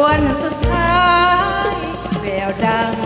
วนสุดท้ายแววดัง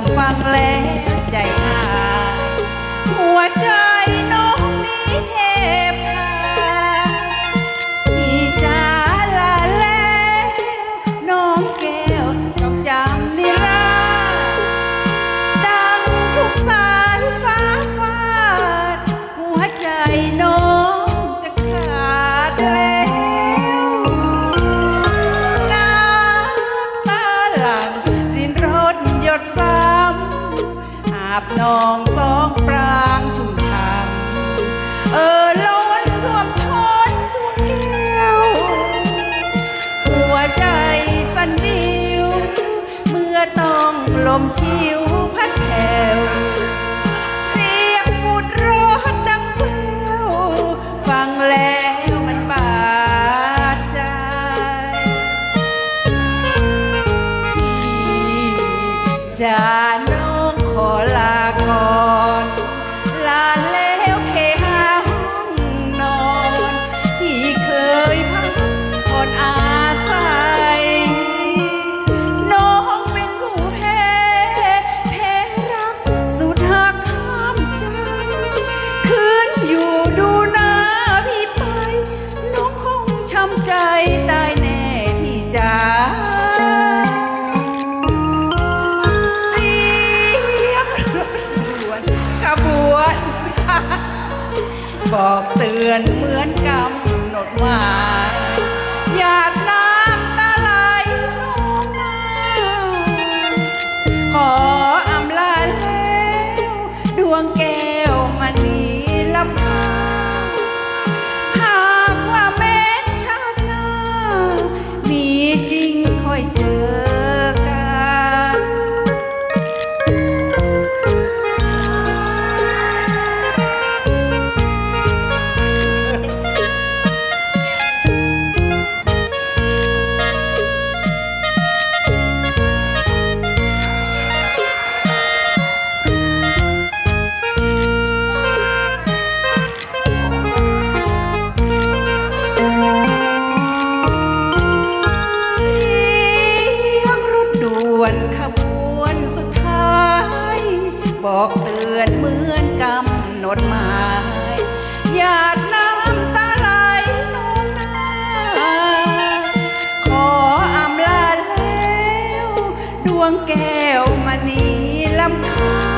ดซ้ำอาบนองสองปรางชุ่มช้ำเออล้นท่วมท้นดวงแก้ว หัวใจสั่นวิว เมื่อต้องลมชิว จ บอกเตือนเหมือนกำหนดหม วนขบวนสุดท้าย บอกเตือนเหมือนกำหนดหมายหยาดน้ำตาไหลนองนาขออำลาแล้ว ดวงแก้วมณีลำคา